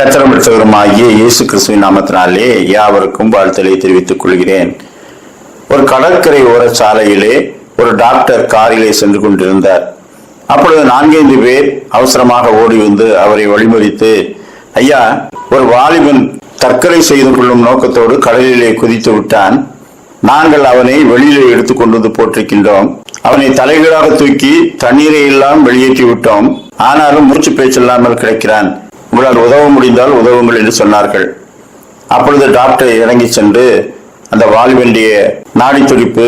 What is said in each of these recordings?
கத்திரம் எடுத்தவருமாகிய இயேசு கிறிஸ்துவின் நாமத்தினாலே யாவருக்கும் வாழ்த்தலை தெரிவித்துக் கொள்கிறேன். ஒரு கடற்கரை ஓர சாலையிலே ஒரு டாக்டர் காரிலே சென்று கொண்டிருந்தார். அப்பொழுது நான்கைந்து பேர் அவசரமாக ஓடி வந்து அவரை வழிமறித்து ஐயா ஒரு வாலிபன் தற்கொலை செய்து கொள்ளும் நோக்கத்தோடு கடலிலே குதித்து விட்டான். நாங்கள் அவனை வெளியிலே எடுத்துக் கொண்டு வந்து போட்டிருக்கின்றோம் அவனை தலைகீழாக தூக்கி தண்ணீரை எல்லாம் வெளியேற்றி விட்டோம். ஆனாலும் மூச்சு பேச்சில்லாமல் கிடைக்கிறான். உங்களால் உதவ முடிந்தால் உதவுங்கள் என்று சொன்னார்கள். அப்பொழுது டாக்டர் இறங்கி சென்று அந்த வாழ்வெண்டிய நாடி துடிப்பு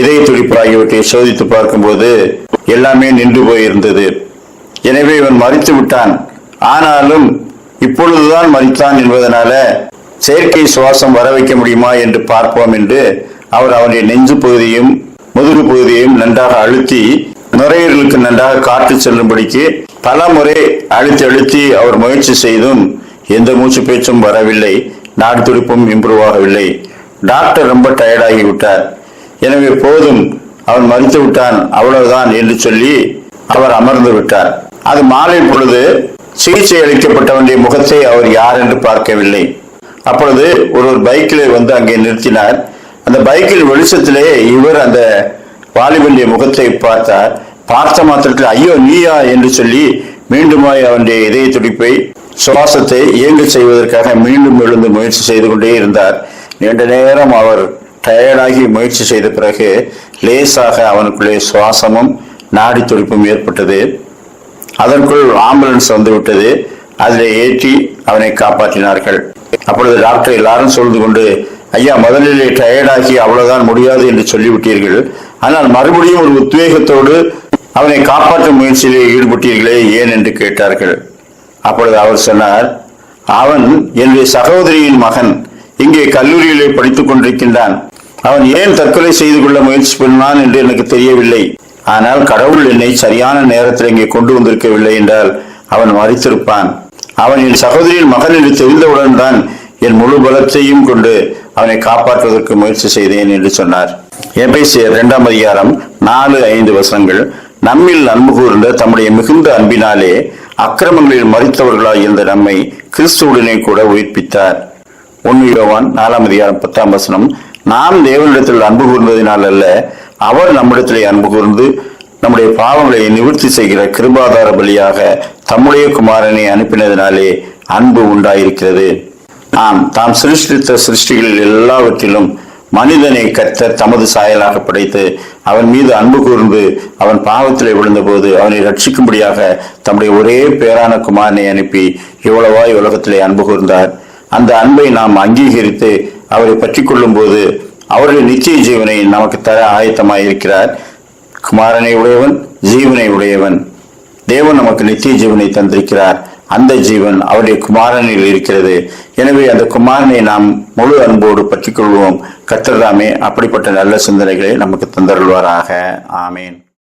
இதய துடிப்பு ஆகியவற்றை சோதித்து பார்க்கும்போது எல்லாமே நின்று போயிருந்தது. எனவே இவன் மறித்து விட்டான். ஆனாலும் இப்பொழுதுதான் மறித்தான் என்பதனால செயற்கை சுவாசம் வர வைக்க முடியுமா என்று பார்ப்போம் என்று அவர் அவனுடைய நெஞ்சு பகுதியும் முதுகு பகுதியையும் நன்றாக அழுத்தி நுரையீரலுக்கு நன்றாக காற்று செல்லும்படிக்கு பல முறை அழுத்தி அழுத்தி அவர் முயற்சி செய்தும் எந்த மூச்சு பேச்சும் வரவில்லை நாடு துடிப்பும் இம்ப்ரூவ் ஆகவில்லை. டாக்டர் ரொம்ப டயர்டாகி விட்டார் எனவே போதும் அவன் மறித்து விட்டான் அவ்வளவுதான் என்று சொல்லி அவர் அமர்ந்து விட்டார். அது மாலை பொழுது சிகிச்சை அளிக்கப்பட்டவனுடைய முகத்தை அவர் யார் என்று பார்க்கவில்லை. அப்பொழுது ஒரு பைக்கிலே வந்து அங்கே நிறுத்தினார். அந்த பைக்கில் வெளிச்சத்திலே இவர் அந்த வாலிபனுடைய முகத்தை பார்த்தார். பார்த்த மாத்திரத்தில் ஐயோ நீயா? என்று சொல்லி மீண்டுமாய் அவனுடைய இதய துடிப்பை சுவாசத்தை இயங்க செய்வதற்காக மீண்டும் எழுந்து முயற்சி செய்து கொண்டே இருந்தார். நீண்ட நேரம் அவர் டயர்டாகி முயற்சி செய்த பிறகு லேசாக அவனுக்குள்ளே சுவாசமும் நாடி துடிப்பும் ஏற்பட்டது. அதற்குள் ஆம்புலன்ஸ் வந்துவிட்டது அதில் ஏற்றி அவனை காப்பாற்றினார்கள். அப்பொழுது டாக்டர் எல்லாரும் சொல்ந்து கொண்டு ஐயா முதலிலே டயர்டாகி அவ்வளவுதான் முடியாது என்று சொல்லிவிட்டீர்கள். ஆனால் மறுபடியும் ஒரு உத்வேகத்தோடு அவனை காப்பாற்றும் முயற்சியிலே ஈடுபட்டீர்களே ஏன் என்று கேட்டார்கள். அப்பொழுது அவர் சொன்னார் அவன் என்னுடைய சகோதரியின் மகன் இங்கே கல்லூரியிலே படித்துக் கொண்டிருக்கின்றான். அவன் ஏன் தற்கொலை செய்து கொள்ள முயற்சி பண்ணான் என்று எனக்கு தெரியவில்லை. ஆனால் கடவுள் என்னை சரியான நேரத்தில் இங்கே கொண்டு வந்திருக்கவில்லை என்றால் அவன் மறித்திருப்பான். அவன் என் சகோதரியின் மகன் என்று தெரிந்தவுடன் தான் என் முழு பலத்தையும் கொண்டு அவனை காப்பாற்றுவதற்கு முயற்சி செய்தேன் என்று சொன்னார். எபேசியர் இரண்டாம் அதிகாரம் நாலு ஐந்து வசனங்கள். நம்மில் அன்பு கூர்ந்த தம்முடைய மிகுந்த அன்பினாலே அக்கிரமங்களில் மறித்தவர்களாக இருந்த நம்மை கிறிஸ்துவுடனே கூட உயிர்ப்பித்தார். ஒன்னுயோவான் நாலாம் அதிகாரம் பத்தாம் வசனம். நாம் தேவனிடத்தில் அன்பு கூர்ந்ததினால் அல்ல அவர் நம்மிடத்திலே அன்பு கூர்ந்து நம்முடைய பாவங்களை நிவர்த்தி செய்கிற கிருபாதார பலியாக தம்முடைய குமாரனை அனுப்பினதினாலே அன்பு உண்டாயிருக்கிறது. ஆம் தாம் சிருஷ்டித்த சிருஷ்டிகளில் எல்லாவற்றிலும் மனிதனை கத்த தமது சாயலாக படைத்து அவன் மீது அன்பு கூர்ந்து அவன் பாவத்திலே விழுந்தபோது அவனை ரட்சிக்கும்படியாக தம்முடைய ஒரே பேரான குமாரனை அனுப்பி இவ்வளவாய் உலகத்திலே அன்பு கூர்ந்தார். அந்த அன்பை நாம் அங்கீகரித்து அவரை பற்றி கொள்ளும் போது அவருடைய நிச்சய ஜீவனை நமக்கு தர ஆயத்தமாயிருக்கிறார் குமாரனை உடையவன் ஜீவனை உடையவன். தேவன் நமக்கு நித்திய ஜீவனை தந்திருக்கிறார். அந்த ஜீவன் அவருடைய குமாரனில் இருக்கிறது. எனவே அந்த குமாரனை நாம் முழு அன்போடு பற்றி கொள்வோம். கத்தர்தாமே அப்படிப்பட்ட நல்ல சிந்தனைகளை நமக்கு தந்தருள்வாராக. ஆமேன்.